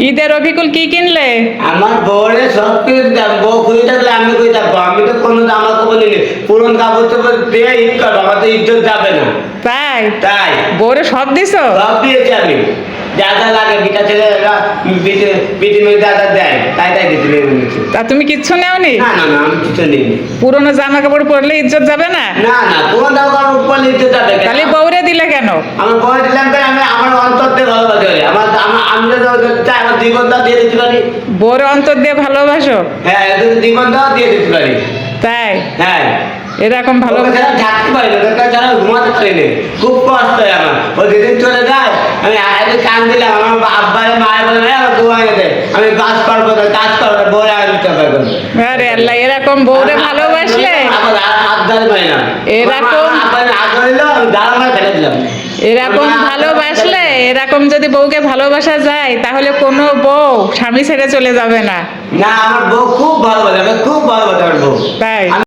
ঈদের রফিকুল কি কিনলে? আমার বউরে সব কিছু দাম বউ খুঁজে থাকলে আমি কই থাকব? আমি তো কোনো জামা কাপড় নিলে পুরন কাপড় চোপড় দিয়ে ঈদ করব আমার তো ইজ্জত যাবে না। তাই? তাই। বউরে সব দিছো? সব দিয়েছি আমি। যা যা লাগে বিটা ছেলেরা বিটি মেয়ে যা যা দেয় তাই তাই দিতে তা তুমি কিচ্ছু নেওনি? না না না আমি কিছু নিই পুরনো জামা কাপড় পরলে ইজ্জত যাবে না? না না কোনো দাম কাপড় পরলে ইজ্জত যাবে? তাহলে বউরে দিলে কেন? আমার বয়স দিলাম তাই আমার অন্তর দিয়ে আমার দিয়ে দিতে পারি। অন্তর দিয়ে ভালোবাসো? হ্যাঁ দিয়ে দিতে পারি। তাই? হ্যাঁ। এরকম ভালো থাকতে পারি না ওকে ঘুমাতে পারি না খুব কষ্ট হয় আমার। ও যেদিন চলে যায় আমি আগে কান দিলাম আমার আব্বারে মায়ের বলে "এই আমার ঘুমাই দে। আমি কাজ না কাজ না আরে আল্লাহ এরকম বউরে ভালোবাসলে? পাই না। এরকম- এরকম ভালোবাসলে এরকম যদি বউকে ভালোবাসা যায় তাহলে কোনো বউ স্বামী ছেড়ে চলে যাবে না। না আমার বউ খুব ভালোবাসে আমি খুব ভালোবাসে আমার বউ। তাই?